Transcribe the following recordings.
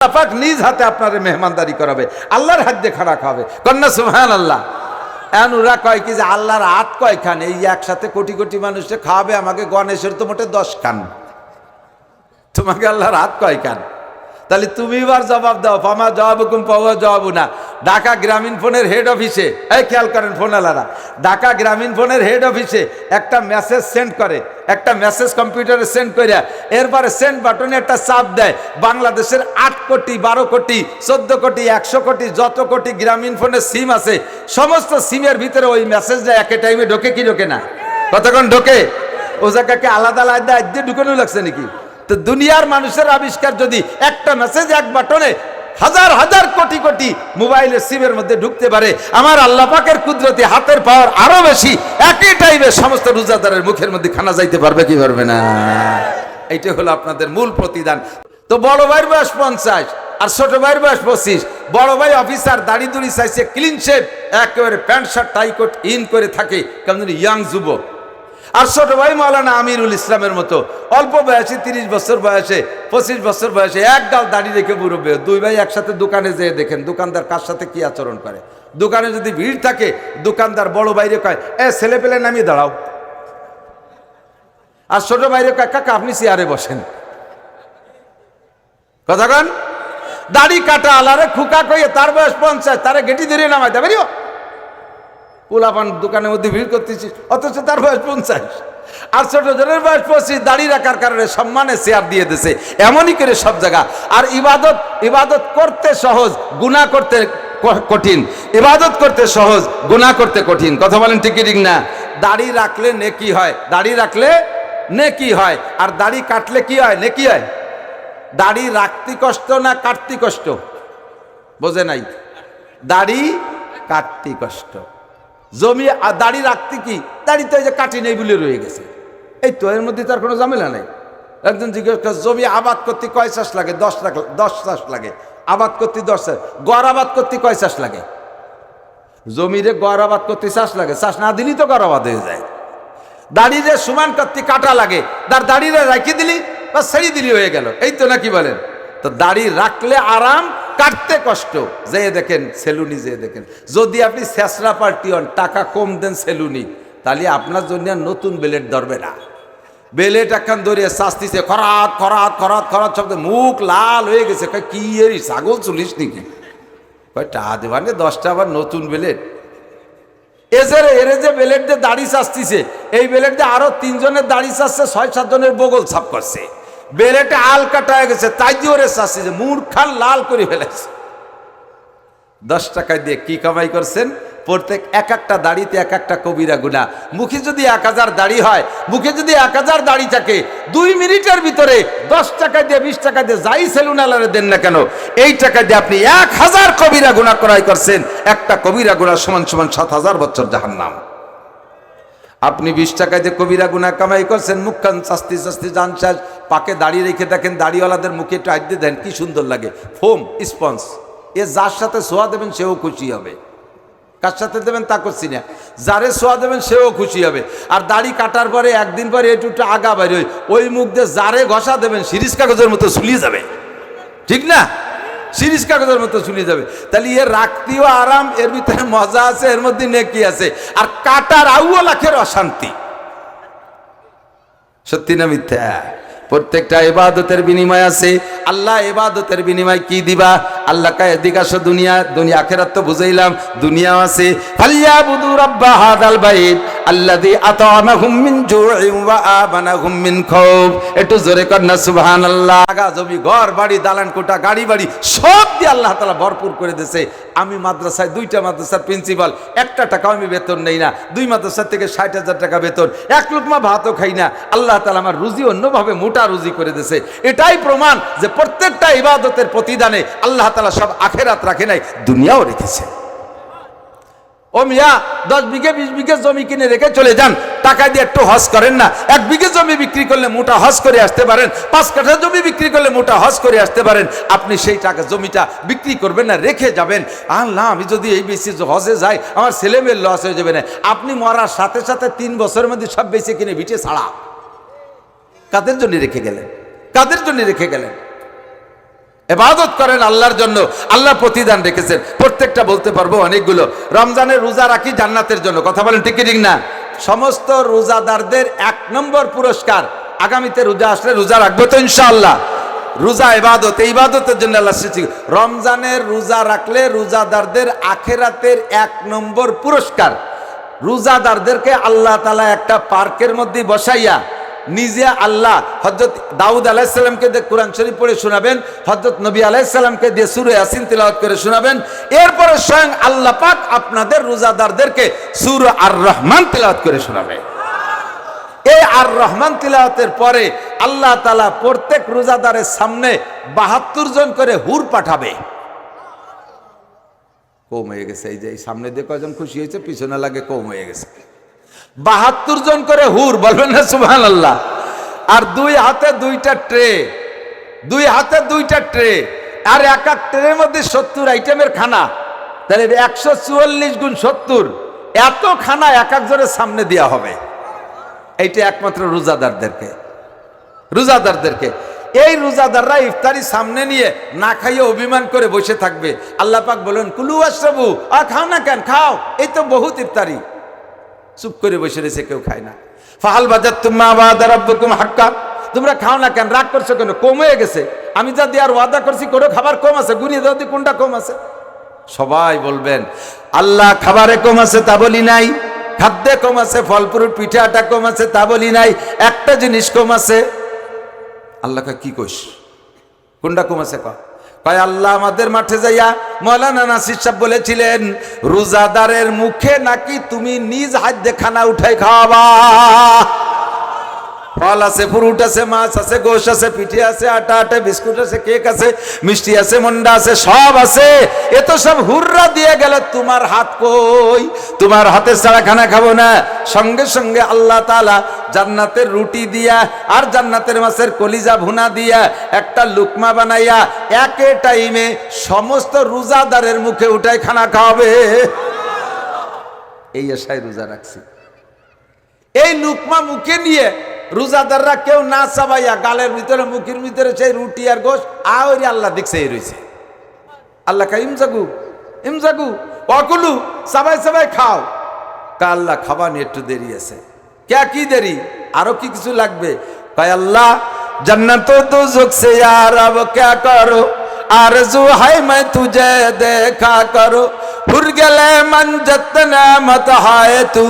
পাক নিজ হাতে আপনার মেহমানদারি করাবে, আল্লাহর হাত দিয়ে খারাপ হবে কন্যা সুহান আল্লাহ এনুরা কয় কি যে আল্লাহর হাত কয়খান? এই একসাথে কোটি কোটি মানুষকে খাওয়াবে, আমাকে গণেশের তো মোটে দশ খান তোমাকে আল্লাহর হাত কয়খান? তাহলে তুমি এবার জবাব দাও পামা জবাব হুকুম পাওয়া জবাব না ঢাকা গ্রামীণ ফোনের হেড অফিসে এই খেয়াল করেন ফোনালারা ঢাকা গ্রামীণ ফোনের হেড অফিসে একটা মেসেজ সেন্ড করে, একটা মেসেজ কম্পিউটারে সেন্ড করে এরপরে সেন্ড বাটনে একটা চাপ দেয়, বাংলাদেশের আট কোটি, বারো কোটি, চোদ্দ কোটি, একশো কোটি, যত কোটি গ্রামীণ ফোনের সিম আছে, সমস্ত সিমের ভিতরে ওই মেসেজটা একে টাইমে ঢোকে কি ঢোকে না? কতক্ষণ ঢোকে? ও জায়গাকে আলাদা আলাদা আদ্যে ঢুকানো লাগছে নাকি? তো দুনিয়ার মানুষের আবিষ্কার যদি একটা মেসেজ এক বাটনে হাজার হাজার কোটি কোটি মোবাইলের সিমের মধ্যে ঢুকতে পারে, আমার আল্লাহ পাকের কুদরতি হাতের পাওয়ার আরও বেশি, একই টাইমে সমস্ত রোজাদারের মুখের মধ্যে খানা যাইতে পারবে কি পারবে না? এইটা হলো আপনাদের মূল প্রতিদান। তো বড় ভাইয়ের বয়স পঞ্চাশ, আর ছোট ভাইয়ের বয়স পঁচিশ। বড় ভাই অফিসার দাড়ি দুড়ি চাইছে ক্লিন শেপ একেবারে pant, shirt tie coat in করে থাকে। কেমন ইয়াং যুবক। আর ছোট ভাই মৌলানা আমিরুল ইসলামের মতো, অল্প বয়সে তিরিশ বছর বয়সে, পঁচিশ বছর বয়সে এক গাল দাড়ি রেখে বুড়বে দুই ভাই একসাথে দোকানে যেয়ে দেখেন, দোকানদার কার সাথে কি আচরণ করে? দোকানে যদি ভিড় থাকে, দোকানদার বড় বাইরে কয়, এ, ছেলে পেলে নামিয়ে দাঁড়াও। আর ছোট বাইরে কয়, কাকা, আপনি চেয়ারে বসেন। কথা কন? দাড়ি কাটা আলারে খুকা কইয়ে, তার বয়স পঞ্চাশ, তারে গেটি ধরে নামাই দেবে পোলাপান দোকানের মধ্যে ভিড় করতেছি, অথচ তার বয়স পঞ্চাশ। আর ছোট জনের বয়স পঁচিশ, দাড়ি রাখার কারণে সম্মানে শেয়ার দিয়ে দিছে। এমনই করে সব জায়গা। আর ইবাদত ইবাদত করতে সহজ গুণা করতে কঠিন। ইবাদত করতে সহজ গুণা করতে কঠিন। কথা বলেন ঠিকই ঠিক না? দাড়ি রাখলে নেকি হয়। দাড়ি রাখলে নেকি হয়। আর দাড়ি কাটলে কি হয়? নেকি হয়? দাড়ি রাখতে কষ্ট না কাটতে কষ্ট? বোঝে নাই? দাড়ি কাটতে কষ্ট। জমি দাড়ি রাখতে কি? দাড়ি তো এই যে কাটি নেই বলে রয়ে গেছে। এই তো, এর মধ্যে তার কোনো ঝামেলা নেই। একজন জিজ্ঞেস করে, জমি আবাদ করতে কয় চাষ লাগে? দশ লাখ, দশ চাষ লাগে। আবাদ করতে দশ চাষ, গড় আবাদ করতে কয় চাষ লাগে? জমিরে গড় আবাদ করতে চাষ লাগে, চাষ না দিলেই তো গড় আবাদ হয়ে যায়। দাড়িরে সমান করতে কাটা লাগে, তার দাড়িরে রাখি দিলি বা ছেড়ে দিলি হয়ে গেল। এই তো নাকি বলেন? তো দাড়ি রাখলে আরাম কাটতে কষ্ট। যেয়ে দেখেন সেলুনি যেয়ে দেখেন। যদি আপনি শেষরা পার্টি হন, টাকা কম দেন সেলুনি তাহলে আপনার জন্য নতুন বেলেট ধরবে না। বেলেট একখান ধরিয়ে শাস্তিছে খরাত খরাত খরাত খরাত শব্দ মুখ লাল হয়ে গেছে। কি এরি, ছাগল চুলিস নাকি? টা দেবানে দশটা আবার নতুন বেলেট। এসের এরে যে বেলেট দিয়ে দাড়ি চাচ্ছিছে এই বেলেট দিয়ে আরও তিনজনের দাড়ি চাচ্ছে ছয়, সাতজনের বগল ছাপ করছে। বেলেটে আল কাটা গেছে, তাই দিয়ে ওরে চাচ্ছিছে মূর্খান লাল করে ফেলেছে। দশ টাকায় দিয়ে কি কামাই করছেন? প্রত্যেক এক একটা দাড়িতে এক একটা কবিরা গুণা মুখে যদি এক হাজার দাড়ি হয়, মুখে যদি এক হাজার দাড়ি থাকে, দুই মিনিটের ভিতরে দশ টাকা দিয়ে, বিশ টাকা দিয়ে যাই সেলুন আলারে দেন না কেন? এই টাকা দিয়ে আপনি এক হাজার কবিরা গুণা করাই করছেন। একটা কবিরা গুণা সমান সমান সাত হাজার বছর জাহার নাম আপনি বিশ টাকায় যে কবিরা গুনা কামাই করছেন, মুখখান শাস্তি শাস্তি, জান শেষ। পাকে দাঁড়িয়ে রেখে দেখেন, দাড়িওয়ালাদের মুখে টাইট দিয়ে দেন, কি সুন্দর লাগে। Foam, sponge. এ যার সাথে সোয়া দেবেন, সেও খুশি হবে। কার সাথে দেবেন, তা করছি না। যারে সোয়া দেবেন, সেও খুশি হবে। আর দাড়ি কাটার পরে একদিন পরে একটু একটু আগা বাইরে ওই মুখ দিয়ে যারে ঘষা দেবেন, সিরিজ কাগজের মতো ঝুলিয়ে যাবে। ঠিক না? সিরিজ কাগজের মতো শুনে যাবে। তাহলে এর রাখতেও আরাম, এর ভিতরে মজা আছে, এর মধ্যে নেকি আছে। আর কাটার আউও লাখের অশান্তি। সত্যি না মিথ্যা? প্রত্যেকটা এবাদতের বিনিময় আছে। আল্লাহ এবাদতের বিনিময় কি দিবা? আল্লাহ কায় দিকাশ দুনিয়া দুনিয়া আখেরাত তো বুঝাইলাম দুনিয়া আছে। বাইত। আল্লাযী আতামাহুম মিন জু'ইন ওয়া আমানাহুম মিন খাউফ। একটু জোরে কর না, সুবহানাল্লাহ। আগা জমি, ঘর, বাড়ি, দালান কোটা গাড়ি, বাড়ি, সব দিয়ে আল্লাহ তাআলা ভরপুর করে দিয়েছে। আমি মাদ্রাসায় দুইটা মাদ্রাসার প্রিন্সিপাল, একটা টাকাও আমি বেতন নেই না। দুই মাদ্রাসার থেকে ষাট হাজার টাকা বেতন। এক লুকমা ভাতও খাই না। আল্লাহ তালা আমার রুজি অন্যভাবে মোটা রুজি করে দিয়েছে। এটাই প্রমাণ যে প্রত্যেকটা ইবাদতের প্রতিদানে আল্লাহ তালা সব আখেরাত রাখে নাই, দুনিয়াও রেখেছে। ও মিয়া, দশ বিঘে বিশ বিঘে জমি কিনে রেখে চলে যান। টাকা দিয়ে একটু হজ করেন না। এক বিঘে জমি বিক্রি করলে মোটা হজ করে আসতে পারেন। পাঁচ কাঠা জমি বিক্রি করলে মোটা হজ করে আসতে পারেন। আপনি সেই টাকা জমিটা বিক্রি করবেন না, রেখে যাবেন। আল্লাহ, আমি যদি এই বেশি হজে যাই, আমার ছেলে মেয়ের লস হয়ে যাবে না। আপনি মরার সাথে সাথে তিন বছরের মধ্যে সব বেশি কিনে বিটে ছাড়া। কাদের জন্য রেখে গেলেন? কাদের জন্য রেখে গেলেন? এবাদত করেন আল্লাহর জন্য। আল্লাহ প্রতিদান রেখেছেন। প্রত্যেকটা বলতে পারব অনেকগুলো। রমজানের রোজা রাখি জান্নাতের জন্য। কথা বলেন ঠিক ঠিক না? সমস্ত রোজাদারদের এক নম্বর পুরস্কার। আগামীতে রোজা আসলে রোজা রাখব তো ইনশাআল্লাহ। রোজা ইবাদত এই জন্য আল্লাহ সৃষ্টি রমজানের রোজা রাখলে রোজাদারদের আখেরাতের এক নম্বর পুরস্কার। রোজাদারদেরকে আল্লাহ তালা একটা পার্কের মধ্যে বসাইয়া নিজে আল্লাহ হজরত দাউদ আলাইসাল্লামকে দিয়ে কোরআন শরীফ পড়ে শোনাবেন হজরত নবী আলাইসাল্লামকে দিয়ে সুরে আসিন তিলাওয়াত করে শোনাবেন। এরপরে স্বয়ং আল্লাহ পাক আপনাদের রোজাদারদেরকে সুর আর রহমান তিলাওয়াত করে শোনাবে। এই আর রহমান তিলাওয়াতের পরে আল্লাহ তালা প্রত্যেক রোজাদারের সামনে বাহাত্তর জন করে হুর পাঠাবে। কম হয়ে গেছে, এই যে সামনে দিয়ে কয়জন খুশি হয়েছে, পিছনে লাগে কম হয়ে গেছে। বাহাত্তর জন করে হুর, বলবেন না সুহান আল্লাহ আর দুই হাতে দুইটা ট্রে, দুই হাতে দুইটা ট্রে, আর এক এক ট্রের মধ্যে সত্তর আইটেমের খানা। তাহলে একশো চুয়াল্লিশ গুণ সত্তর, এত খানা এক একজনের সামনে দেওয়া হবে। এইটা একমাত্র রোজাদারদেরকে। রোজাদারদেরকে। এই রোজাদাররা ইফতারি সামনে নিয়ে না খাইয়ে অভিমান করে বসে থাকবে। আল্লাহ পাক বলেন, কুলু আশ্রবু আর খাও না কেন? খাও। এই তো বহুত ইফতারি। চুপ করে বসে রয়েছে, কেউ খায় না। ফাহাল বাজার তোমা হাক্কা। তোমরা খাও না কেন? রাগ করছ কেন? কম হয়ে গেছে। আমি যা দেওয়ার ওয়াদা করছি, কোনো খাবার কম আছে? গুনিয়ে দাও কোনটা কম আছে? সবাই বলবেন, আল্লাহ খাবারে কম আছে তা বলি নাই। খাদ্যে কম আছে ফল ফ্রুট পিঠাটা কম আছে তা বলি নাই। একটা জিনিস কম আছে। আল্লাহকে কি কইস? কোনটা কম আছে কয়? কয়, আল্লাহ আমাদের মাঠে যাইয়া মৌলানা নাসির সাহেব বলেছিলেন, রোজাদারের মুখে নাকি তুমি নিজ হাত দিয়ে খানা উঠাই খাওয়াবা? ফল আছে, ফ্রুট আছে, মাছ আছে, গোশ আছে, পিঠে আছে, আটা আটে বিস্কুট আছে, কেক আছে, মিষ্টি আছে, মন্ডা আছে, সব আছে। এ তো সব হুররা দিয়ে গেলে, তোমার হাত কই? তোমার হাতের ছাড়া খানা খাব না। সঙ্গে সঙ্গে আল্লাহ তাআলা জান্নাতের রুটি দিয়া আর জান্নাতের মাছের কলিজা ভুনা দিয়া একটা লুকমা বানাইয়া একে টাইমে সমস্ত রোজাদারের মুখে উঠাই খানা খাওয়াবে। এই আশায় রোজা রাখছি। এই লুকমা মুখে নিয়ে রোজাদাররা কেউ না চাবাইয়া গালের ভিতরে, মুখের ভিতরে সেই রুটি আর গোস আওরি আল্লাহ দেখছে, এই রয়েছে। আল্লাহ খা ইমজাগু ইমজাগু অকুলু সবাই সবাই খাও। কা আল্লাহ, খাওয়া একটু দেরি আছে। কে, কি দেরি? আরও কি কিছু লাগবে? কয়, আল্লাহ, জন্নত তো ঝুকছে আর আব কে করো? আর জু হাই মাই তুঝে দেখা করো। ফুর গেলে মন যতনা মত হায় তু।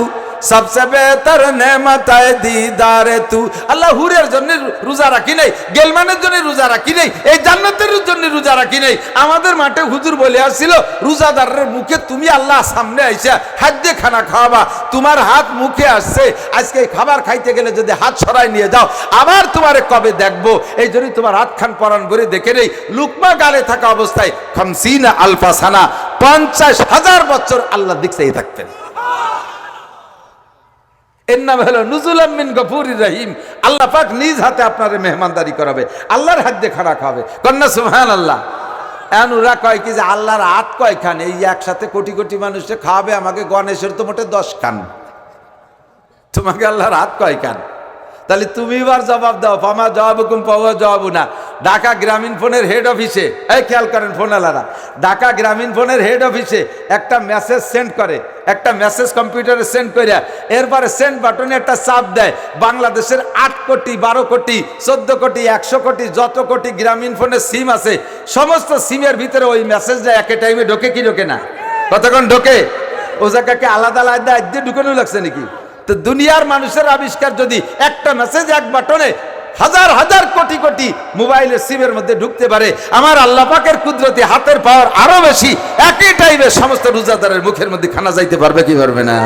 সবসে বেহতর নেমত দিদারে তু আল্লাহ হুরের জন্য রোজা রাখি নাই গেলমানের জন্য রোজা রাখি নাই এই জান্নাতের জন্য রোজা রাখি নাই আমাদের মাঠে হুজুর বলে আসছিল, রোজাদারের মুখে তুমি আল্লাহ সামনে আইসা হাত দিয়ে খানা খাওয়াবা। তোমার হাত মুখে আসছে, আজকে খাবার খাইতে গেলে যদি হাত সরাই নিয়ে যাও, আবার তোমারে কবে দেখব? এই জন্যই তোমার হাত খান পরান করে দেখে নেই, লুকমা গালে থাকা অবস্থায় খামসিনা আলফা সানা, পঞ্চাশ হাজার বছর আল্লাহ দিকছেই থাকতেন। এর নাম হলো নুজুল মিন গফুরি রহিম। আল্লাহ পাক নিজ হাতে আপনার মেহমানদারি করাবে, আল্লাহর হাত দিয়ে খানা খাবে কন্যা সুহান আল্লাহ এখন ওরা কয় কি যে আল্লাহর হাত কয়খান? এই একসাথে কোটি কোটি মানুষকে খাওয়াবে, আমাকে গণেশের তো মোটে দশ খান তোমাকে আল্লাহর হাত কয়খান? তাহলে তুমি এবার জবাব দাও পামা জবাব হুকুম পাওয়া জবাব না ঢাকা গ্রামীণ ফোনের হেড অফিসে এই খেয়াল করেন ফোন ফোনালারা ঢাকা গ্রামীণ ফোনের হেড অফিসে একটা মেসেজ সেন্ড করে একটা মেসেজ কম্পিউটারে সেন্ড করে এরপরে সেন্ড বাটনে একটা চাপ দেয়। বাংলাদেশের আট কোটি, বারো কোটি, চোদ্দ কোটি, একশো কোটি, যত কোটি গ্রামীণ ফোনের সিম আছে, সমস্ত সিমের ভিতরে ওই মেসেজটা একে টাইমে ঢোকে কি ঢোকে না। কতক্ষণ ঢোকে? ও জায়গাকে আলাদা আলাদা দিয়ে ঢুকানো লাগছে নাকি? তো দুনিয়ার মানুষের আবিষ্কার যদি একটা মেসেজ এক বাটনে হাজার হাজার কোটি কোটি মোবাইলের সিমের মধ্যে ঢুকতে পারে। আমার আল্লাহ পাকের কুদরতি হাতের পাওয়ার আরও বেশি। একই টাইমে সমস্ত রোজাদারের মুখের মধ্যে খানা যাইতে পারবে কি পারবে না?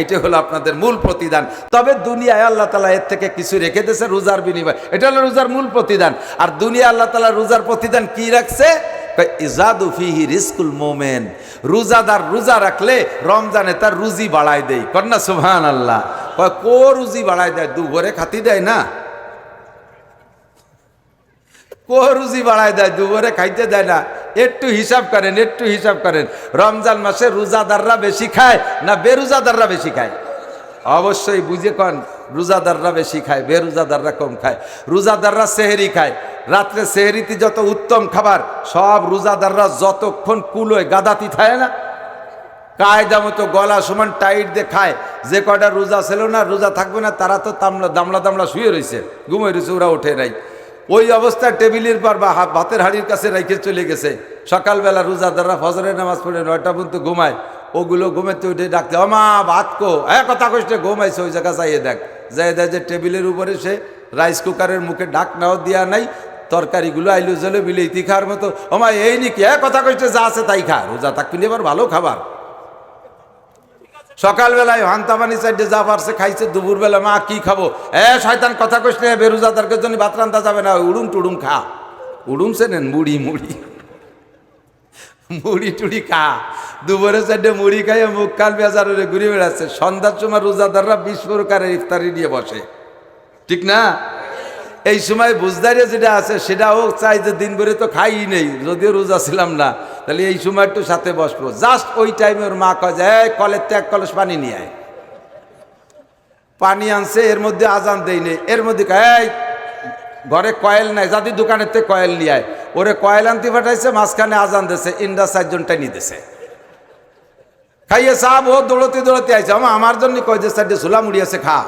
এটা হলো আপনাদের মূল প্রতিদান। তবে দুনিয়ায় আল্লাহ তালা এর থেকে কিছু রেখে দিয়েছে রোজার বিনিময়। এটা হলো রোজার মূল প্রতিদান। আর দুনিয়া আল্লাহ তালা রোজার প্রতিদান কি রাখছে? ইজাদু ফিহি রিস্কুল মোমেন। রোজাদার রোজা রাখলে রমজানে তার রুজি বাড়ায় দেয়। কন্যা সুহান আল্লাহ কো রুজি বাড়ায় দেয়? দুপুরে খাতি দেয় না। কো রুজি বাড়ায় দেয়, দুপুরে খাইতে দেয় না। একটু হিসাব করেন, একটু হিসাব করেন। রমজান মাসে রোজাদাররা বেশি খায় না বেরোজাদাররা বেশি খায়? অবশ্যই বুঝে কন, রোজাদাররা বেশি খায়, বেরোজাদাররা কম খায়। রোজাদাররা সেহেরি খায়। রাত্রে সেহেরিতে যত উত্তম খাবার, সব রোজাদাররা যতক্ষণ কুলোয় গাদাতি থাকে না, কায়দা মতো গলা সমান টাইট দিয়ে খায়। যে কয়টা রোজা ছিল না, রোজা থাকবে না, তারা তো তামলা দামলা দামলা শুয়ে রয়েছে ঘুমিয়ে রয়েছে ওরা ওঠে নাই। ওই অবস্থায় টেবিলের পর বা ভাতের হাড়ির কাছে রেখে চলে গেছে। সকালবেলা রোজাদাররা ফজরের নামাজ পড়ে নয়টা পর্যন্ত ঘুমায়। ওগুলো ঘুমেতে উঠে ডাকতে অমা ভাত কো? হ্যাঁ কথা কইছে ঘুমাইছে, ওই জায়গা যাইয়ে দেখ। যাই দেখ যে টেবিলের উপরে সে রাইস কুকারের মুখে ডাক নাও দেওয়া নাই, তরকারিগুলো আইলু জলে বিলেইতি খাওয়ার মতো। ওমা এই নাকি? হ্যাঁ কথা কইছে যা আছে তাই খা, রোজা থাকবি এবার ভালো খাবার। সকালবেলায় হান্তাবানি সাইডে যা পারছে খাইছে, দুপুরবেলা মা কি খাব? এ, শয়তান, কথা কইস না, বেরোজাদারকে জন্য ভাত রান্তা যাবে না, উড়ুম টুড়ুম খা। উড়ুম সে নেন, মুড়ি মুড়ি। মুড়ি টুড়ি খা। দুপুরে সাইডে মুড়ি খাইয়ে মুখ কাল বেজারে ঘুরে বেড়াচ্ছে। সন্ধ্যার সময় রোজাদাররা বিশ প্রকারের ইফতারি নিয়ে বসে। ঠিক না? এই সময় বুঝদারিয়া যেটা আছে সেটাও চাই যে দিন ভরে তো খাই নেই যদিও রোজা ছিলাম না তাহলে এই সময় একটু সাথে বসবো। জাস্ট ওই টাইমে ওর মা কয় যে "এই, কলের ত্যাগ কলস পানি নিয়ে আয়। পানি আনছে এর মধ্যে আজান দেই নেই এর মধ্যে এই ঘরে কয়েল নাই যাদি দোকানের থেকে কয়েল নিয়ে আয়। ওরে কয়েল আনতে পাঠাইছে মাঝখানে আজান দিছে ইন্ডা নিয়ে দিছে খাইয়ে সাপ ও দৌড়তে দৌড়তে আইছে আমা আমার জন্য কয় যে সাইডে ঝোলা মুড়ি আছে খা।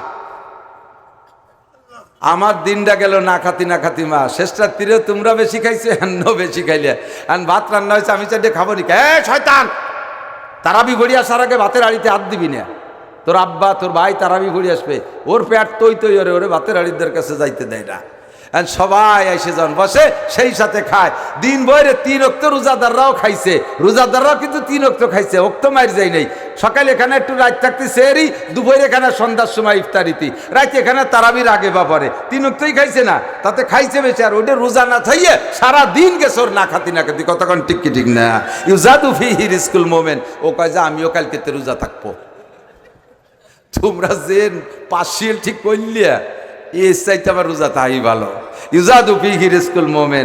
আমার দিনটা গেল না খাতি না খাতি মা। শেষটা তীরে তোমরা বেশি খাইছে অন্য বেশি খাইলে। আর ভাত রান্না হয়েছে, আমি চাইলে খাব নি। এ, শয়তান! তারাবি ঘড়ি আসার আগে ভাতের আড়িতে হাত দিবি না। তোর আব্বা, তোর ভাই তারাবি ঘড়ি আসবে। ওর পেট তৈ তৈ ওরে ওরে ভাতের আড়িদের কাছে যাইতে দেয় না। সবাই এসে যখন বসে, সেই সাথে খায়। দিন বইরে তিন অক্ত রোজাদাররাও খাইছে। রোজাদাররাও কিন্তু তিন অক্ত খাইছে, অক্ত মার যাই নাই। সকালে এখানে একটু রাত থাকতে সেরি, দুপুরে এখানে সন্ধ্যার সময় ইফতারিতি। রাতে এখানে তারাবির আগে বা পরে। তিন অক্তই খাইছে না, তাতে খাইছে বেশি। আর ওটা রোজা না থাইয়ে সারা দিন গেছে না খাতি না খাতি। কতক্ষণ ঠিক কি ঠিক না? ইউজাদু ফি হির স্কুল মোমেন্ট ও কয় যে, আমিও কালকে রোজা থাকব। তোমরা যে পার্সিয়াল ঠিক করলিয়া এর চাইতে আমার রোজা তাই ভালো। ইউজাদু ফি হির স্কুল মোমেন্ট